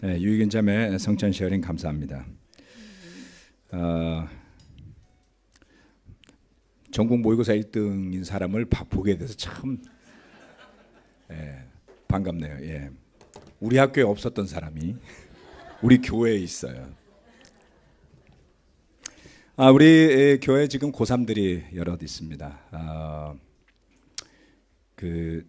네, 유익인 자매 성찬 쉐어링 감사합니다. 어, 전국 모의고사 1등인 사람을 보게 돼서 참 예, 반갑네요. 예. 우리 학교에 없었던 사람이 우리 교회에 있어요. 아, 우리 교회 지금 고3들이 여럿 있습니다. 아, 그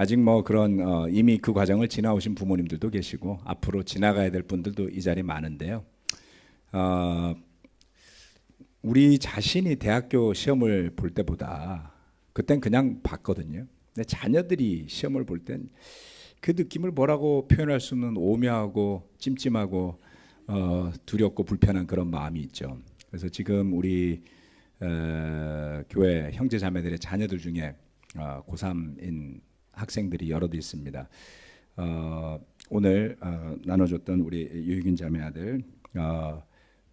아직 뭐 그런 어, 이미 그 과정을 지나오신 부모님들도 계시고 앞으로 지나가야 될 분들도 이 자리에 많은데요. 어, 우리 자신이 대학교 시험을 볼 때보다 그땐 그냥 봤거든요. 근데 자녀들이 시험을 볼 땐 그 느낌을 뭐라고 표현할 수 없는 오묘하고 찜찜하고 어, 두렵고 불편한 그런 마음이 있죠. 그래서 지금 우리 어, 교회 형제 자매들의 자녀들 중에 어, 고3인 학생들이 여럿 있습니다. 어, 오늘 어, 나눠줬던 우리 유익인 자매 아들 어,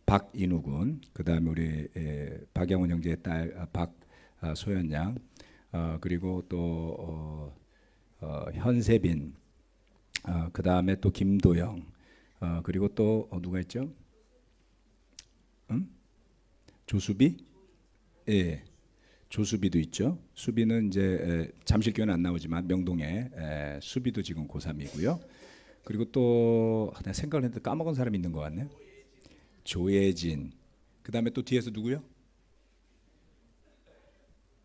박인우 군, 그다음에 우리 에, 박영훈 형제의 딸 박소연 양, 어, 그리고 또 어, 어, 현세빈, 어, 그다음에 또 김도영, 어, 그리고 또 어, 누가 있죠? 음? 조수비? 예. 조수비도 있죠. 수비는 이제 잠실교회는 안 나오지만 명동에 수비도 지금 고3이고요. 그리고 또 생각을 했는데 까먹은 사람 있는 것 같네요. 조예진. 그 다음에 또 뒤에서 누구요?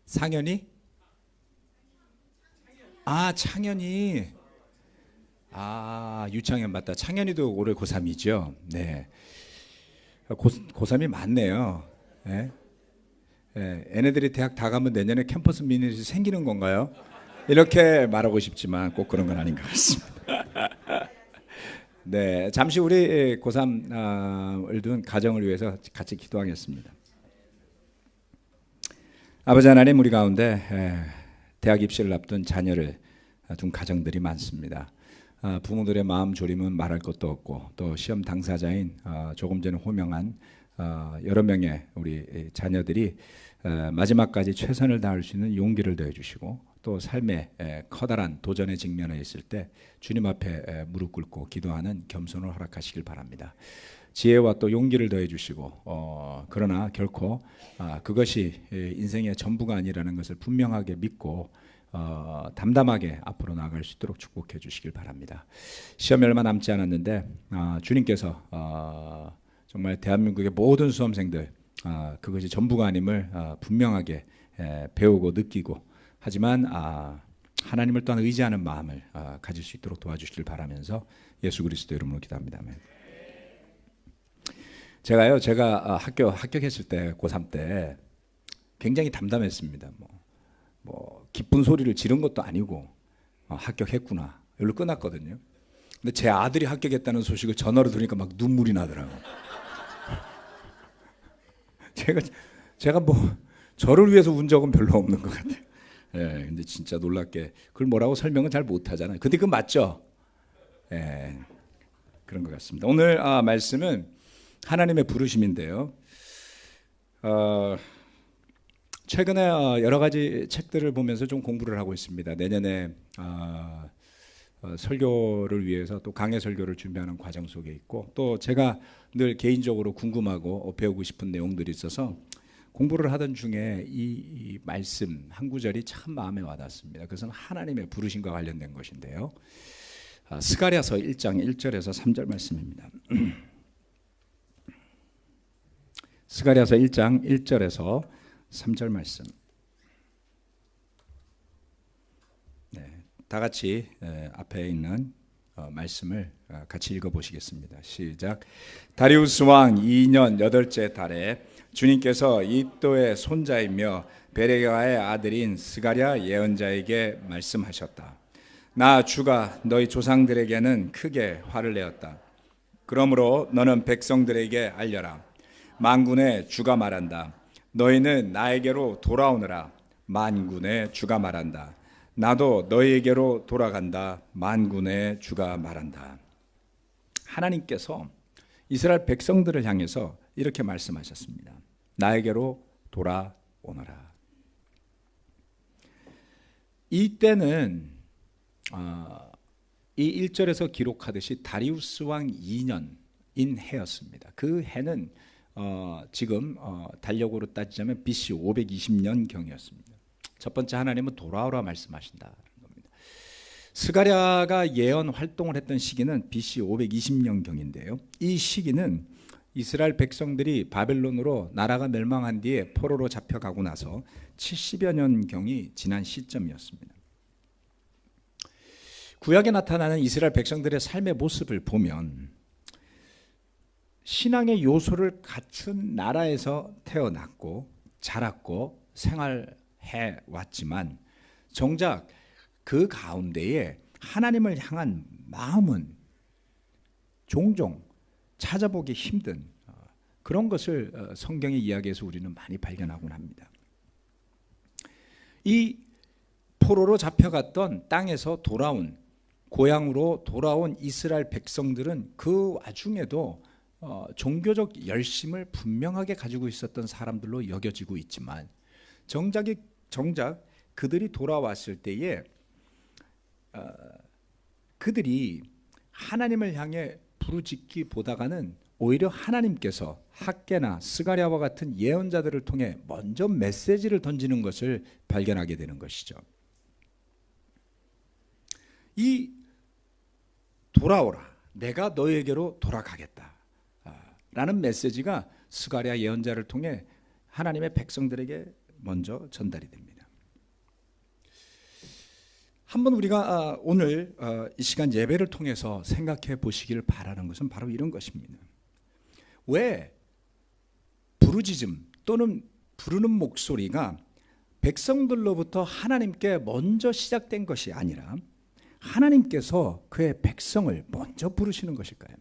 상현이? 아 창현이. 아 유창현 맞다. 창현이도 올해 고3이죠. 네. 고, 고3이 많네요. 네. 예, 얘네들이 대학 다 가면 내년에 캠퍼스 미니스 생기는 건가요? 이렇게 말하고 싶지만 꼭 그런 건 아닌 것 같습니다. 네, 잠시 우리 고3을 둔 가정을 위해서 같이 기도하겠습니다. 아버지 하나님 우리 가운데 대학 입시를 앞둔 자녀를 둔 가정들이 많습니다. 아, 부모들의 마음 졸임은 말할 것도 없고 또 시험 당사자인 아, 조금 전에 호명한 아, 여러 명의 우리 자녀들이 마지막까지 최선을 다할 수 있는 용기를 더해 주시고 또 삶의 커다란 도전에 직면해 있을 때 주님 앞에 무릎 꿇고 기도하는 겸손을 허락하시길 바랍니다. 지혜와 또 용기를 더해 주시고 어, 그러나 결코 아, 그것이 인생의 전부가 아니라는 것을 분명하게 믿고 어, 담담하게 앞으로 나아갈 수 있도록 축복해 주시길 바랍니다. 시험 얼마 남지 않았는데 아, 주님께서 어, 정말 대한민국의 모든 수험생들 아, 그것이 전부가 아님을 아, 분명하게 에, 배우고 느끼고 하지만 아, 하나님을 또한 의지하는 마음을 아, 가질 수 있도록 도와주시길 바라면서 예수 그리스도 이름으로 기도합니다. 아멘. 제가요, 제가 아, 학교 합격했을 때 고3 때 굉장히 담담했습니다. 뭐, 뭐 기쁜 소리를 지른 것도 아니고 어, 합격했구나. 여기로 끝났거든요. 근데 제 아들이 합격했다는 소식을 전화로 들으니까 막 눈물이 나더라고요. 제가 제가 뭐 저를 위해서 운 적은 별로 없는 것 같아요. 예, 근데 진짜 놀랍게 그걸 뭐라고 설명은 잘 못하잖아요. 근데 그 맞죠? 예, 그런 것 같습니다. 오늘 아, 말씀은 하나님의 부르심인데요. 어, 최근에 어, 여러 가지 책들을 보면서 좀 공부를 하고 있습니다. 내년에 어, 어, 설교를 위해서 또 강의 설교를 준비하는 과정 속에 있고 또 제가 늘 개인적으로 궁금하고 배우고 싶은 내용들이 있어서 공부를 하던 중에 이, 이 말씀 한 구절이 참 마음에 와닿습니다. 그것은 하나님의 부르심과 관련된 것인데요. 아, 스가랴서 1장 1절에서 3절 말씀입니다. 스가랴서 1장 1절에서 3절 말씀. 다 같이 앞에 있는 어, 말씀을 어, 같이 읽어 보시겠습니다. 시작. 다리우스 왕 2년 여덟째 달에 주님께서 이또의 손자이며 베레가의 아들인 스가랴 예언자에게 말씀하셨다. 나 주가 너희 조상들에게는 크게 화를 내었다. 그러므로 너는 백성들에게 알려라. 만군의 주가 말한다. 너희는 나에게로 돌아오느라. 만군의 주가 말한다. 나도 너희에게로 돌아간다. 만군의 주가 말한다. 하나님께서 이스라엘 백성들을 향해서 이렇게 말씀하셨습니다. 나에게로 돌아오너라. 이때는 어, 이 1절에서 기록하듯이 다리우스 왕 2년인 해였습니다. 그 해는 어, 지금 어, 달력으로 따지자면 BC 520년 경이었습니다. 첫 번째 하나님은 돌아오라 말씀하신다. 스가랴가 예언 활동을 했던 시기는 BC 520년 경인데요. 이 시기는 이스라엘 백성들이 바벨론으로 나라가 멸망한 뒤에 포로로 잡혀가고 나서 70여 년 경이 지난 시점이었습니다. 구약에 나타나는 이스라엘 백성들의 삶의 모습을 보면 신앙의 요소를 갖춘 나라에서 태어났고 자랐고 생활 해 왔지만 정작 그 가운데에 하나님을 향한 마음은 종종 찾아보기 힘든 어, 그런 것을 어, 성경의 이야기에서 우리는 많이 발견하곤 합니다. 이 포로로 잡혀갔던 땅에서 돌아온 고향으로 돌아온 이스라엘 백성들은 그 와중에도 어, 종교적 열심을 분명하게 가지고 있었던 사람들로 여겨지고 있지만 정작이 정작 그들이 돌아왔을 때에 어, 그들이 하나님을 향해 부르짖기보다가는 오히려 하나님께서 학계나 스가랴와 같은 예언자들을 통해 먼저 메시지를 던지는 것을 발견하게 되는 것이죠. 이 돌아오라. 내가 너에게로 돌아가겠다. 아, 라는 메시지가 스가랴 예언자를 통해 하나님의 백성들에게 먼저 전달이 됩니다. 한번 우리가 아, 오늘 어, 이 시간 예배를 통해서 생각해 보시기를 바라는 것은 바로 이런 것입니다. 왜 부르짖음 또는 부르는 목소리가 백성들로부터 하나님께 먼저 시작된 것이 아니라 하나님께서 그의 백성을 먼저 부르시는 것일까요?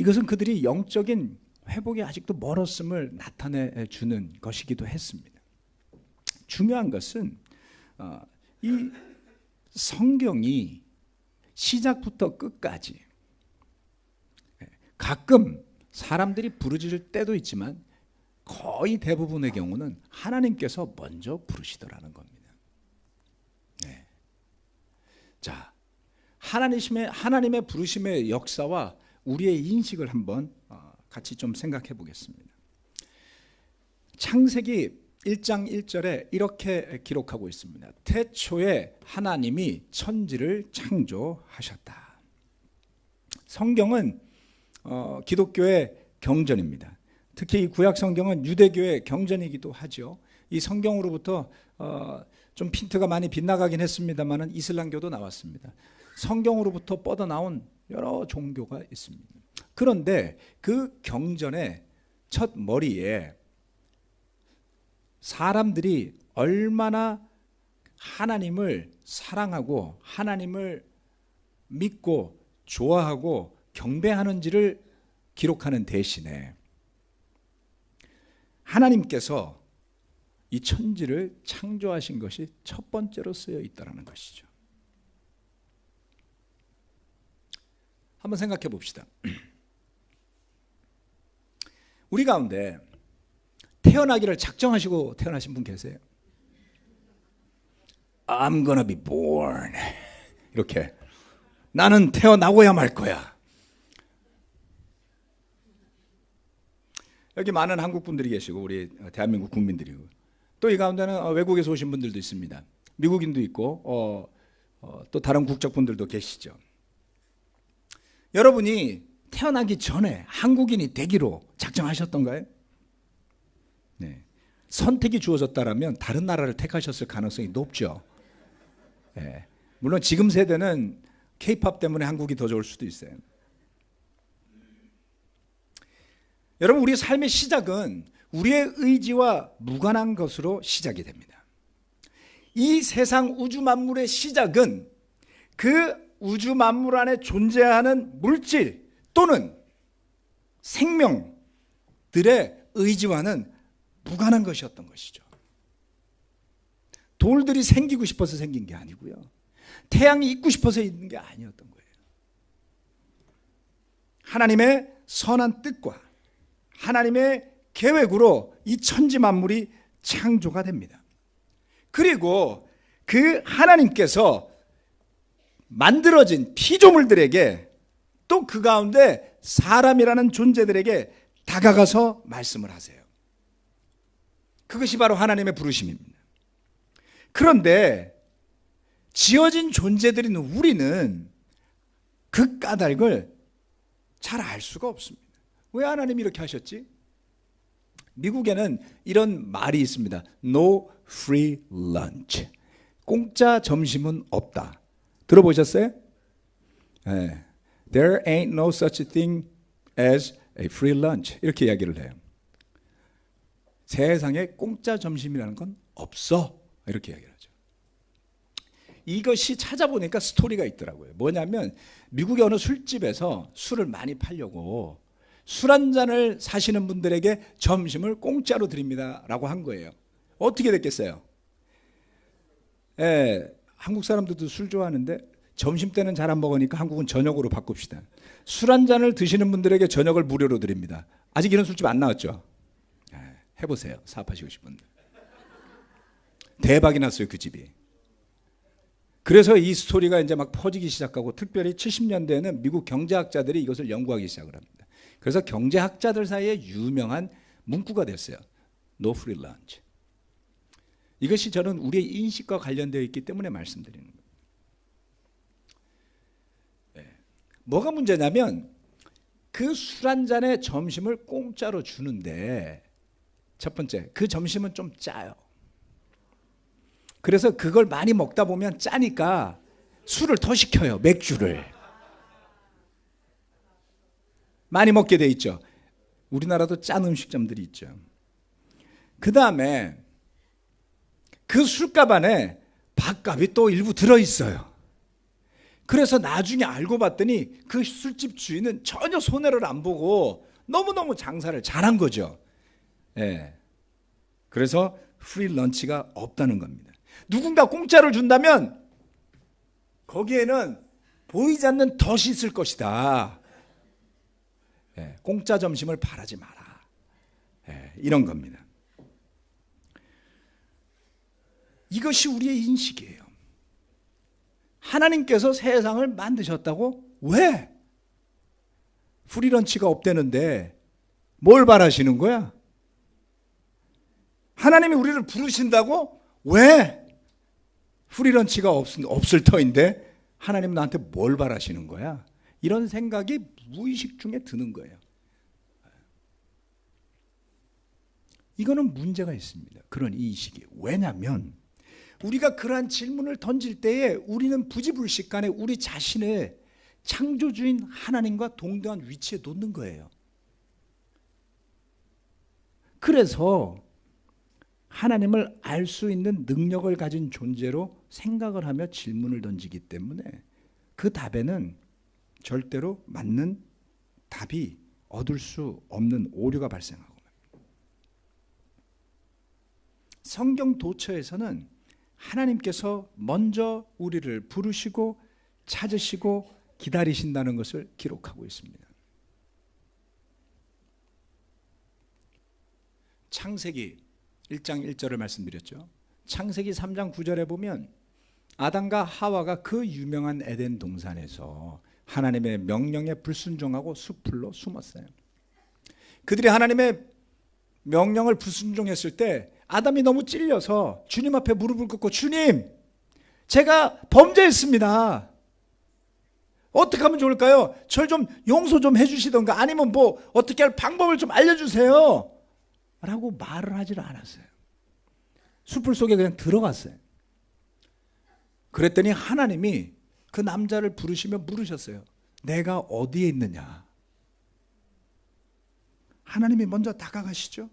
이것은 그들이 영적인 회복이 아직도 멀었음을 나타내 주는 것이기도 했습니다. 중요한 것은 어, 이 성경이 시작부터 끝까지 예, 가끔 사람들이 부르짖을 때도 있지만 거의 대부분의 경우는 하나님께서 먼저 부르시더라는 겁니다. 네. 자, 하나님의 하나님의 부르심의 역사와 우리의 인식을 한번 어, 같이 좀 생각해 보겠습니다. 창세기 1장 1절에 이렇게 기록하고 있습니다. 태초에 하나님이 천지를 창조하셨다. 성경은 어, 기독교의 경전입니다. 특히 이 구약 성경은 유대교의 경전이기도 하죠. 이 성경으로부터 어, 좀 핀트가 많이 빗나가긴 했습니다만은 이슬람교도 나왔습니다. 성경으로부터 뻗어 나온 여러 종교가 있습니다. 그런데 그 경전의 첫 머리에 사람들이 얼마나 하나님을 사랑하고 하나님을 믿고 좋아하고 경배하는지를 기록하는 대신에 하나님께서 이 천지를 창조하신 것이 첫 번째로 쓰여 있다라는 것이죠. 한번 생각해 봅시다. 우리 가운데 태어나기를 작정하시고 태어나신 분 계세요? I'm gonna be born. 이렇게. 나는 태어나고야 말 거야. 여기 많은 한국 분들이 계시고 우리 대한민국 국민들이고 또 이 가운데는 어, 외국에서 오신 분들도 있습니다. 미국인도 있고 어, 어, 또 다른 국적 분들도 계시죠. 여러분이 태어나기 전에 한국인이 되기로 작정하셨던가요? 네. 선택이 주어졌다라면 다른 나라를 택하셨을 가능성이 높죠. 네. 물론 지금 세대는 케이팝 때문에 한국이 더 좋을 수도 있어요. 여러분 우리 삶의 시작은 우리의 의지와 무관한 것으로 시작이 됩니다. 이 세상 우주 만물의 시작은 그 우주 만물 안에 존재하는 물질 또는 생명들의 의지와는 무관한 것이었던 것이죠. 돌들이 생기고 싶어서 생긴 게 아니고요. 태양이 있고 싶어서 있는 게 아니었던 거예요. 하나님의 선한 뜻과 하나님의 계획으로 이 천지 만물이 창조가 됩니다. 그리고 그 하나님께서 만들어진 피조물들에게 또 그 가운데 사람이라는 존재들에게 다가가서 말씀을 하세요. 그것이 바로 하나님의 부르심입니다. 그런데 지어진 존재들인 우리는 그 까닭을 잘 알 수가 없습니다. 왜 하나님이 이렇게 하셨지? 미국에는 이런 말이 있습니다. No free lunch. 공짜 점심은 없다. 들어보셨어요? 네. There ain't no such thing as a free lunch. 이렇게 이야기를 해요. 세상에 공짜 점심이라는 건 없어. 이렇게 이야기를 하죠. 이것이 찾아보니까 스토리가 있더라고요. 뭐냐면 미국의 어느 술집에서 술을 많이 팔려고 술 한 잔을 사시는 분들에게 점심을 공짜로 드립니다라고 한 거예요. 어떻게 됐겠어요? 예, 한국 사람들도 술 좋아하는데 점심 때는 잘 안 먹으니까 한국은 저녁으로 바꿉시다. 술 한 잔을 드시는 분들에게 저녁을 무료로 드립니다. 아직 이런 술집 안 나왔죠? 예, 해보세요. 사업하시고 싶은 분. 대박이 났어요, 그 집이. 그래서 이 스토리가 이제 막 퍼지기 시작하고 특별히 70년대에는 미국 경제학자들이 이것을 연구하기 시작을 합니다. 그래서 경제학자들 사이에 유명한 문구가 됐어요. No free lunch. 이것이 저는 우리의 인식과 관련되어 있기 때문에 말씀드리는 거예요. 네. 뭐가 문제냐면 그 술 한 잔에 점심을 공짜로 주는데 첫 번째 그 점심은 좀 짜요. 그래서 그걸 많이 먹다 보면 짜니까 술을 더 시켜요. 맥주를. 많이 먹게 돼 있죠. 우리나라도 짠 음식점들이 있죠. 그 다음에 그 술값 안에 밥값이 또 일부 들어 있어요. 그래서 나중에 알고 봤더니 그 술집 주인은 전혀 손해를 안 보고 너무너무 장사를 잘한 거죠. 예. 그래서 프리 런치가 없다는 겁니다. 누군가 공짜를 준다면 거기에는 보이지 않는 덫이 있을 것이다. 예, 공짜 점심을 바라지 마라. 예, 이런 겁니다. 이것이 우리의 인식이에요. 하나님께서 세상을 만드셨다고? 왜? 프리런치가 없대는데 뭘 바라시는 거야? 하나님이 우리를 부르신다고? 왜? 프리런치가 없, 없을 터인데 하나님 나한테 뭘 바라시는 거야? 이런 생각이 무의식 중에 드는 거예요. 이거는 문제가 있습니다. 그런 인식이. 왜냐하면 우리가 그러한 질문을 던질 때에 우리는 부지불식간에 우리 자신의 창조주인 하나님과 동등한 위치에 놓는 거예요. 그래서 하나님을 알 수 있는 능력을 가진 존재로 생각을 하며 질문을 던지기 때문에 그 답에는 절대로 맞는 답이 얻을 수 없는 오류가 발생하고 성경 도처에서는 하나님께서 먼저 우리를 부르시고 찾으시고 기다리신다는 것을 기록하고 있습니다. 창세기 1장 1절을 말씀드렸죠. 창세기 3장 9절에 보면 아담과 하와가 그 유명한 에덴 동산에서 하나님의 명령에 불순종하고 수풀로 숨었어요. 그들이 하나님의 명령을 불순종했을 때 아담이 너무 찔려서 주님 앞에 무릎을 꿇고 주님, 제가 범죄했습니다. 어떻게 하면 좋을까요? 절 좀 용서 좀 해주시던가 아니면 뭐 어떻게 할 방법을 좀 알려주세요. 라고 말을 하지를 않았어요. 숲을 속에 그냥 들어갔어요. 그랬더니 하나님이 그 남자를 부르시며 물으셨어요. 내가 어디에 있느냐? 하나님이 먼저 다가가시죠.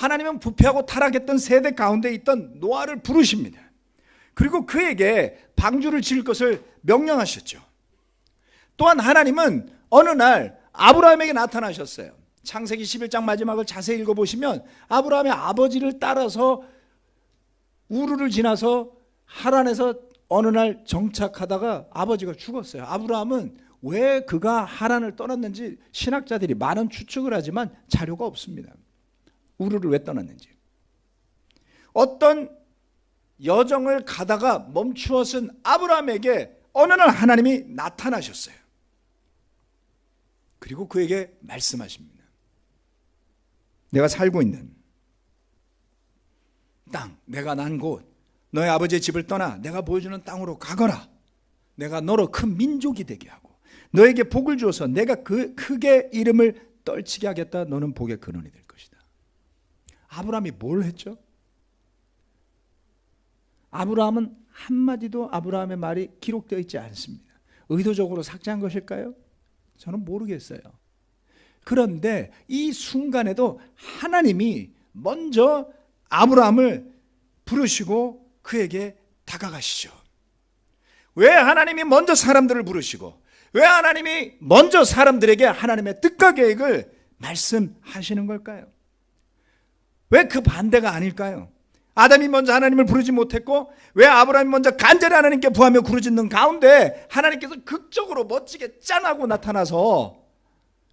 하나님은 부패하고 타락했던 세대 가운데 있던 노아를 부르십니다. 그리고 그에게 방주를 지을 것을 명령하셨죠. 또한 하나님은 어느 날 아브라함에게 나타나셨어요. 창세기 11장 마지막을 자세히 읽어보시면 아브라함의 아버지를 따라서 우르를 지나서 하란에서 어느 날 정착하다가 아버지가 죽었어요. 아브라함은 왜 그가 하란을 떠났는지 신학자들이 많은 추측을 하지만 자료가 없습니다. 우르를 왜 떠났는지. 어떤 여정을 가다가 멈추었은 아브라함에게 어느 날 하나님이 나타나셨어요. 그리고 그에게 말씀하십니다. 내가 살고 있는 땅, 내가 난 곳, 너의 아버지의 집을 떠나 내가 보여주는 땅으로 가거라. 내가 너로 큰 민족이 되게 하고 너에게 복을 주어서 내가 그 크게 이름을 떨치게 하겠다. 너는 복의 근원이 될. 아브라함이 뭘 했죠? 아브라함은 한마디도 아브라함의 말이 기록되어 있지 않습니다. 의도적으로 삭제한 것일까요? 저는 모르겠어요. 그런데 이 순간에도 하나님이 먼저 아브라함을 부르시고 그에게 다가가시죠. 왜 하나님이 먼저 사람들을 부르시고 왜 하나님이 먼저 사람들에게 하나님의 뜻과 계획을 말씀하시는 걸까요? 왜 그 반대가 아닐까요? 아담이 먼저 하나님을 부르지 못했고 왜 아브라함이 먼저 간절히 하나님께 부하며 부르짖는 가운데 하나님께서 극적으로 멋지게 짠하고 나타나서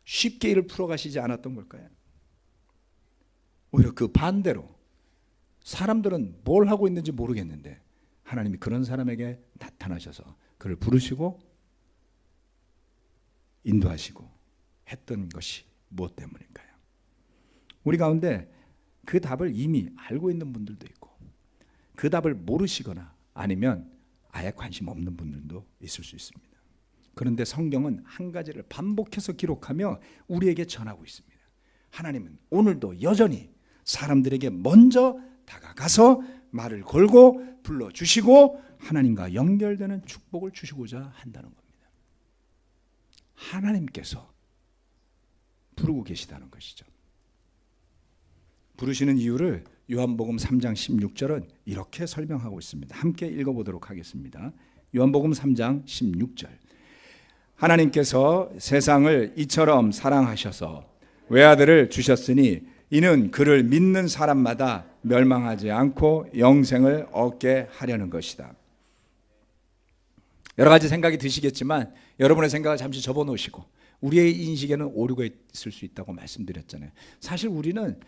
쉽게 일을 풀어가시지 않았던 걸까요? 오히려 그 반대로 사람들은 뭘 하고 있는지 모르겠는데 하나님이 그런 사람에게 나타나셔서 그를 부르시고 인도하시고 했던 것이 무엇 때문일까요? 우리 가운데 그 답을 이미 알고 있는 분들도 있고 그 답을 모르시거나 아니면 아예 관심 없는 분들도 있을 수 있습니다. 그런데 성경은 한 가지를 반복해서 기록하며 우리에게 전하고 있습니다. 하나님은 오늘도 여전히 사람들에게 먼저 다가가서 말을 걸고 불러주시고 하나님과 연결되는 축복을 주시고자 한다는 겁니다. 하나님께서 부르고 계시다는 것이죠. 부르시는 이유를 요한복음 3장 16절은 이렇게 설명하고 있습니다. 함께 읽어보도록 하겠습니다. 요한복음 3장 16절. 하나님께서 세상을 이처럼 사랑하셔서 외아들을 주셨으니 이는 그를 믿는 사람마다 멸망하지 않고 영생을 얻게 하려는 것이다. 여러 가지 생각이 드시겠지만 여러분의 생각을 잠시 접어 놓으시고 우리의 인식에는 오류가 있을 수 있다고 말씀드렸잖아요. 사실 우리는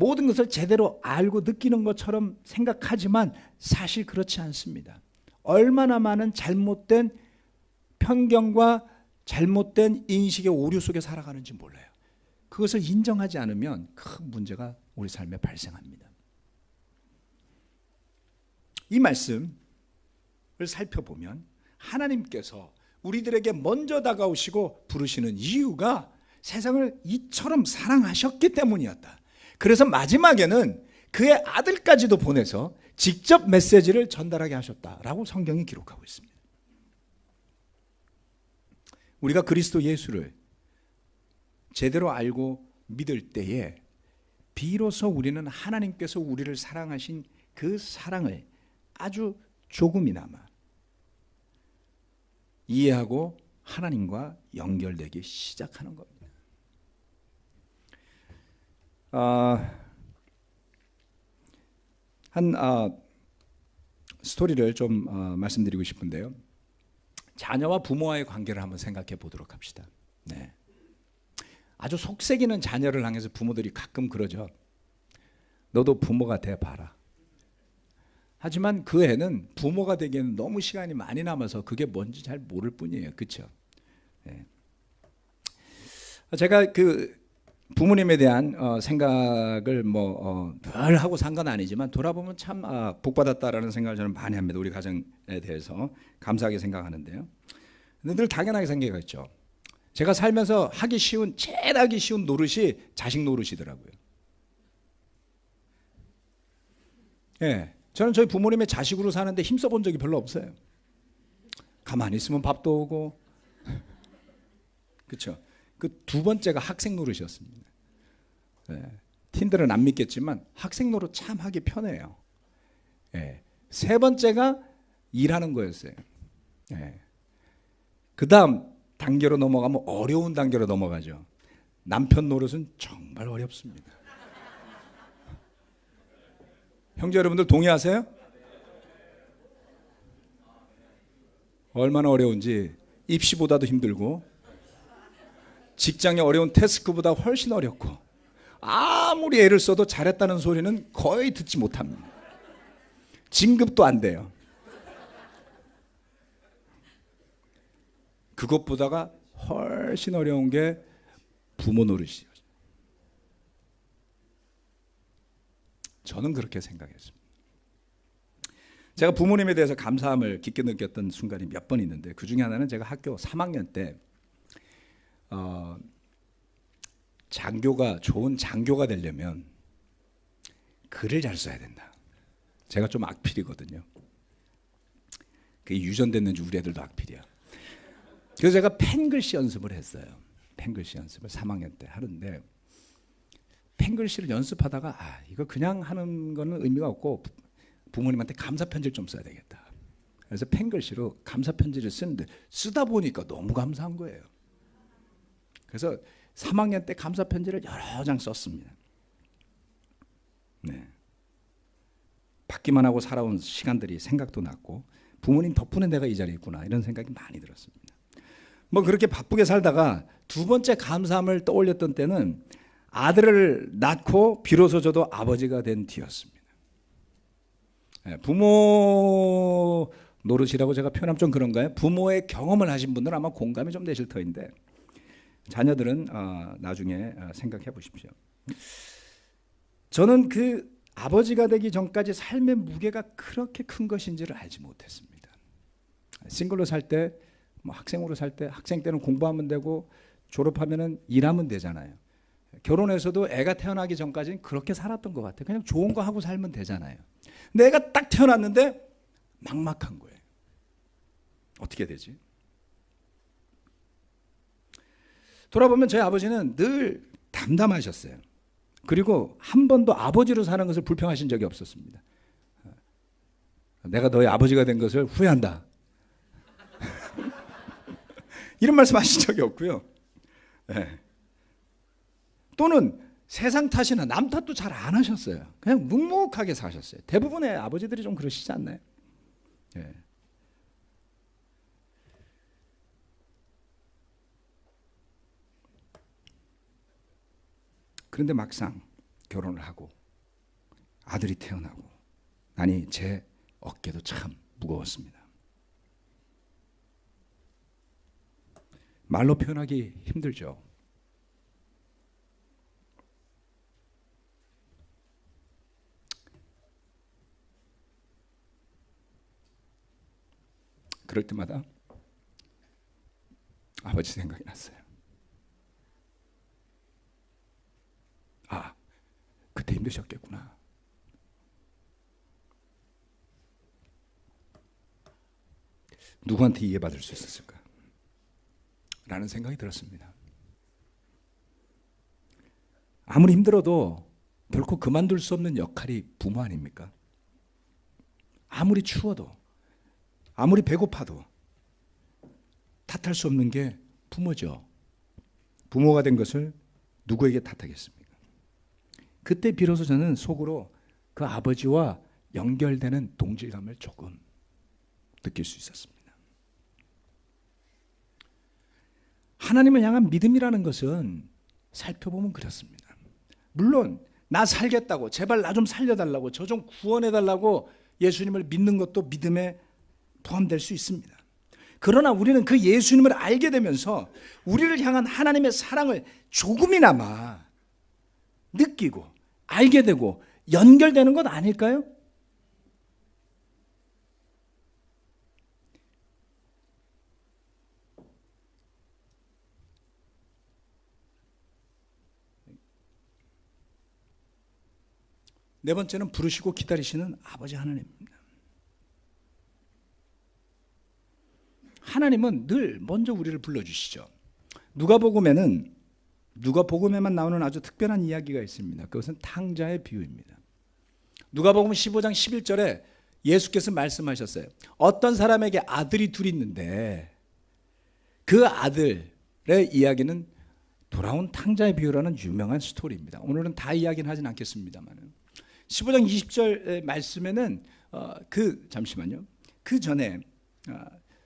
모든 것을 제대로 알고 느끼는 것처럼 생각하지만 사실 그렇지 않습니다. 얼마나 많은 잘못된 편견과 잘못된 인식의 오류 속에 살아가는지 몰라요. 그것을 인정하지 않으면 큰 문제가 우리 삶에 발생합니다. 이 말씀을 살펴보면 하나님께서 우리들에게 먼저 다가오시고 부르시는 이유가 세상을 이처럼 사랑하셨기 때문이었다. 그래서 마지막에는 그의 아들까지도 보내서 직접 메시지를 전달하게 하셨다라고 성경이 기록하고 있습니다. 우리가 그리스도 예수를 제대로 알고 믿을 때에 비로소 우리는 하나님께서 우리를 사랑하신 그 사랑을 아주 조금이나마 이해하고 하나님과 연결되기 시작하는 겁니다. 아, 한 아, 스토리를 좀 아, 말씀드리고 싶은데요. 자녀와 부모와의 관계를 한번 생각해 보도록 합시다. 네. 아주 속색이는 자녀를 향해서 부모들이 가끔 그러죠. 너도 부모가 돼 봐라. 하지만 그 애는 부모가 되기에는 너무 시간이 많이 남아서 그게 뭔지 잘 모를 뿐이에요. 그렇죠? 네. 제가 그 부모님에 대한 어, 생각을 뭐별 어, 하고 산 건 아니지만 돌아보면 참 아, 복 받았다라는 생각을 저는 많이 합니다. 우리 가정에 대해서 감사하게 생각하는데요. 근데 늘 당연하게 생각했죠. 제가 살면서 하기 쉬운 제일 하기 쉬운 노릇이 자식 노릇이더라고요. 예. 네, 저는 저희 부모님의 자식으로 사는데 힘써 본 적이 별로 없어요. 가만히 있으면 밥도 오고. 그렇죠. 그 두 번째가 학생 노릇이었습니다. 네. 팀들은 안 믿겠지만 학생 노릇 참 하기 편해요. 네. 세 번째가 일하는 거였어요. 네. 그 다음 단계로 넘어가면 어려운 단계로 넘어가죠. 남편 노릇은 정말 어렵습니다. 형제 여러분들 동의하세요? 얼마나 어려운지 입시보다도 힘들고 직장의 어려운 태스크보다 훨씬 어렵고 아무리 애를 써도 잘했다는 소리는 거의 듣지 못합니다. 진급도 안 돼요. 그것보다가 훨씬 어려운 게 부모 노릇이죠. 저는 그렇게 생각했습니다. 제가 부모님에 대해서 감사함을 깊게 느꼈던 순간이 몇 번 있는데 그 중에 하나는 제가 학교 3학년 때 어, 장교가 좋은 장교가 되려면 글을 잘 써야 된다. 제가 좀 악필이거든요. 그게 유전됐는지 우리 애들도 악필이야. 그래서 제가 펜글씨 연습을 했어요. 펜글씨 연습을 3학년 때 하는데 펜글씨를 연습하다가 아 이거 그냥 하는 거는 의미가 없고 부모님한테 감사 편지를 좀 써야 되겠다. 그래서 펜글씨로 감사 편지를 쓰는데 쓰다 보니까 너무 감사한 거예요. 그래서 3학년 때 감사 편지를 여러 장 썼습니다. 네. 받기만 하고 살아온 시간들이 생각도 났고 부모님 덕분에 내가 이 자리에 있구나 이런 생각이 많이 들었습니다. 뭐 그렇게 바쁘게 살다가 두 번째 감사함을 떠올렸던 때는 아들을 낳고 비로소 저도 아버지가 된 뒤였습니다. 네, 부모 노릇이라고 제가 표현하면 좀 그런가요? 부모의 경험을 하신 분들은 아마 공감이 좀 되실 터인데 자녀들은 어, 나중에 어, 생각해 보십시오. 저는 그 아버지가 되기 전까지 삶의 무게가 그렇게 큰 것인지를 알지 못했습니다. 싱글로 살 때, 뭐 학생으로 살 때, 학생 때는 공부하면 되고 졸업하면은 일하면 되잖아요. 결혼해서도 애가 태어나기 전까지는 그렇게 살았던 것 같아요. 그냥 좋은 거 하고 살면 되잖아요. 내가 딱 태어났는데 막막한 거예요. 어떻게 되지? 돌아보면 저희 아버지는 늘 담담하셨어요. 그리고 한 번도 아버지로 사는 것을 불평하신 적이 없었습니다. 내가 너의 아버지가 된 것을 후회한다. 이런 말씀 하신 적이 없고요. 네. 또는 세상 탓이나 남 탓도 잘 안 하셨어요. 그냥 묵묵하게 사셨어요. 대부분의 아버지들이 좀 그러시지 않나요? 네. 그런데 막상 결혼을 하고 아들이 태어나고 아니 제 어깨도 참 무거웠습니다. 말로 표현하기 힘들죠. 그럴 때마다 아버지 생각이 났어요. 아, 그때 힘드셨겠구나. 누구한테 이해받을 수 있었을까? 라는 생각이 들었습니다. 아무리 힘들어도 결코 그만둘 수 없는 역할이 부모 아닙니까? 아무리 추워도, 아무리 배고파도 탓할 수 없는 게 부모죠. 부모가 된 것을 누구에게 탓하겠습니까? 그때 비로소 저는 속으로 그 아버지와 연결되는 동질감을 조금 느낄 수 있었습니다. 하나님을 향한 믿음이라는 것은 살펴보면 그렇습니다. 물론 나 살겠다고 제발 나 좀 살려달라고 저 좀 구원해달라고 예수님을 믿는 것도 믿음에 포함될 수 있습니다. 그러나 우리는 그 예수님을 알게 되면서 우리를 향한 하나님의 사랑을 조금이나마 느끼고 알게 되고 연결되는 것 아닐까요? 네 번째는 부르시고 기다리시는 아버지 하나님입니다. 하나님은 늘 먼저 우리를 불러주시죠. 누가복음에는 누가 복음에만 나오는 아주 특별한 이야기가 있습니다. 그것은 탕자의 비유입니다. 누가 복음 15장 11절에 예수께서 말씀하셨어요. 어떤 사람에게 아들이 둘 있는데 그 아들의 이야기는 돌아온 탕자의 비유라는 유명한 스토리입니다. 오늘은 다 이야기는 하진 않겠습니다만 15장 20절 말씀에는 어, 그 잠시만요. 그 전에 어,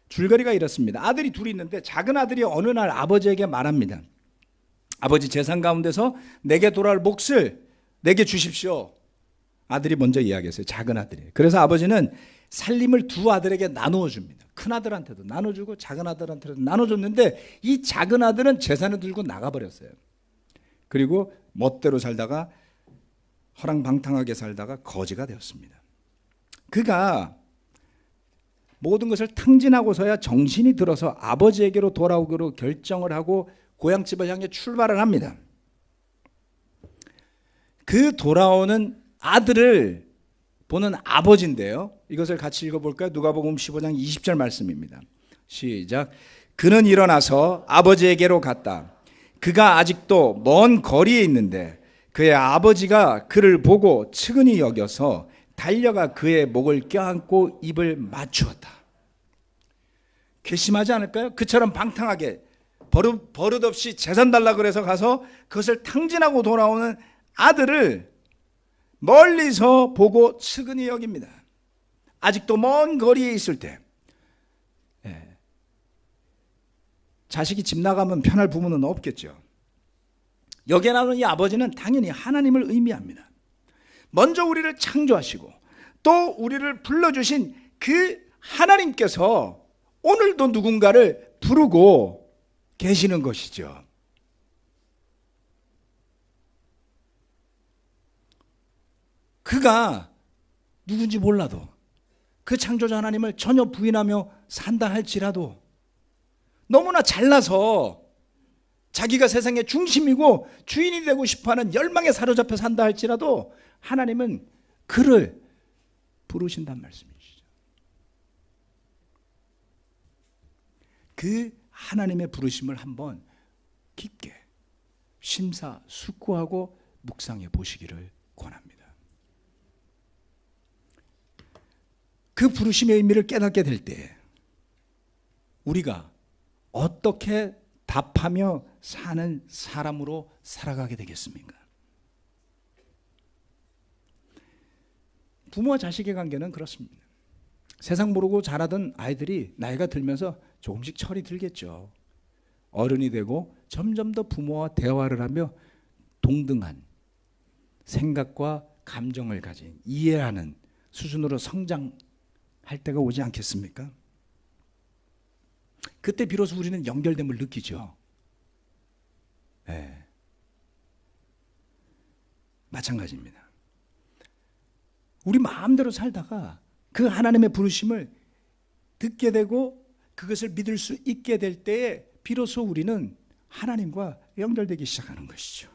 줄거리가 이렇습니다. 아들이 둘이 있는데 작은 아들이 어느 날 아버지에게 말합니다. 아버지 재산 가운데서 내게 돌아올 몫을 내게 주십시오. 아들이 먼저 이야기했어요. 작은 아들이. 그래서 아버지는 살림을 두 아들에게 나누어 줍니다. 큰 아들한테도 나눠주고 작은 아들한테도 나눠줬는데 이 작은 아들은 재산을 들고 나가버렸어요. 그리고 멋대로 살다가 허랑방탕하게 살다가 거지가 되었습니다. 그가 모든 것을 탕진하고서야 정신이 들어서 아버지에게로 돌아오기로 결정을 하고 고향집을 향해 출발을 합니다. 그 돌아오는 아들을 보는 아버지인데요. 이것을 같이 읽어볼까요? 누가복음 15장 20절 말씀입니다. 시작. 그는 일어나서 아버지에게로 갔다. 그가 아직도 먼 거리에 있는데 그의 아버지가 그를 보고 측은히 여겨서 달려가 그의 목을 껴안고 입을 맞추었다. 괘씸하지 않을까요? 그처럼 방탕하게 버릇, 버릇없이 재산 달라 그래서 가서 그것을 탕진하고 돌아오는 아들을 멀리서 보고 측은히 여깁니다. 아직도 먼 거리에 있을 때 예. 자식이 집 나가면 편할 부모는 없겠죠. 여기에 나오는 이 아버지는 당연히 하나님을 의미합니다. 먼저 우리를 창조하시고 또 우리를 불러주신 그 하나님께서 오늘도 누군가를 부르고 계시는 것이죠. 그가 누군지 몰라도 그 창조자 하나님을 전혀 부인하며 산다 할지라도 너무나 잘나서 자기가 세상의 중심이고 주인이 되고 싶어하는 열망에 사로잡혀 산다 할지라도 하나님은 그를 부르신단 말씀이시죠. 그 하나님의 부르심을 한번 깊게 심사숙고하고 묵상해 보시기를 권합니다. 그 부르심의 의미를 깨닫게 될 때 우리가 어떻게 답하며 사는 사람으로 살아가게 되겠습니까? 부모와 자식의 관계는 그렇습니다. 세상 모르고 자라던 아이들이 나이가 들면서 조금씩 철이 들겠죠. 어른이 되고 점점 더 부모와 대화를 하며 동등한 생각과 감정을 가진 이해하는 수준으로 성장할 때가 오지 않겠습니까? 그때 비로소 우리는 연결됨을 느끼죠. 네. 마찬가지입니다. 우리 마음대로 살다가 그 하나님의 부르심을 듣게 되고 그것을 믿을 수 있게 될 때에 비로소 우리는 하나님과 연결되기 시작하는 것이죠.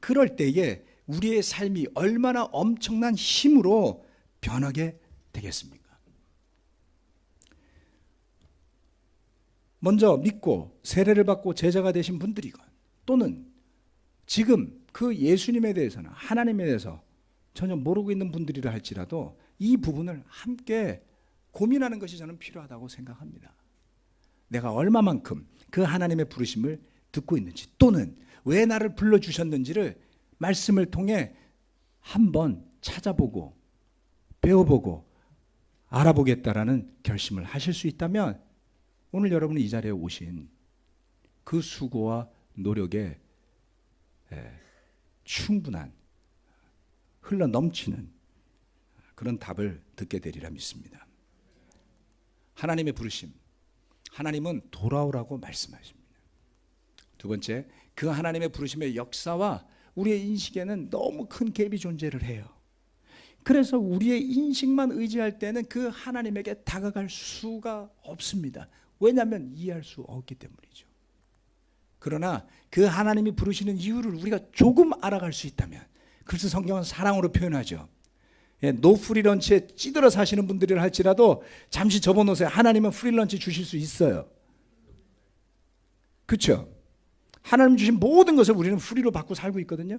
그럴 때에 우리의 삶이 얼마나 엄청난 힘으로 변하게 되겠습니까? 먼저 믿고 세례를 받고 제자가 되신 분들이건 또는 지금 그 예수님에 대해서는 하나님에 대해서 전혀 모르고 있는 분들이라 할지라도 이 부분을 함께 고민하는 것이 저는 필요하다고 생각합니다. 내가 얼마만큼 그 하나님의 부르심을 듣고 있는지 또는 왜 나를 불러 주셨는지를 말씀을 통해 한번 찾아보고 배워보고 알아보겠다라는 결심을 하실 수 있다면 오늘 여러분이 이 자리에 오신 그 수고와 노력에 충분한 흘러 넘치는 그런 답을 듣게 되리라 믿습니다. 하나님의 부르심. 하나님은 돌아오라고 말씀하십니다. 두 번째, 그 하나님의 부르심의 역사와 우리의 인식에는 너무 큰 갭이 존재를 해요. 그래서 우리의 인식만 의지할 때는 그 하나님에게 다가갈 수가 없습니다. 왜냐하면 이해할 수 없기 때문이죠. 그러나 그 하나님이 부르시는 이유를 우리가 조금 알아갈 수 있다면 그래서 성경은 사랑으로 표현하죠. 예, 노 프리런치에 찌들어 사시는 분들이라 할지라도 잠시 접어놓으세요. 하나님은 프리런치 주실 수 있어요. 그렇죠? 하나님 주신 모든 것을 우리는 프리로 받고 살고 있거든요.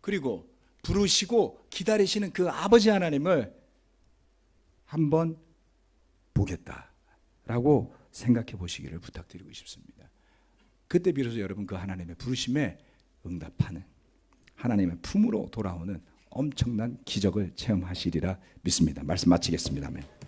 그리고 부르시고 기다리시는 그 아버지 하나님을 한번 보겠다. 라고 생각해 보시기를 부탁드리고 싶습니다. 그때 비로소 여러분 그 하나님의 부르심에 응답하는 하나님의 품으로 돌아오는 엄청난 기적을 체험하시리라 믿습니다. 말씀 마치겠습니다. 아멘.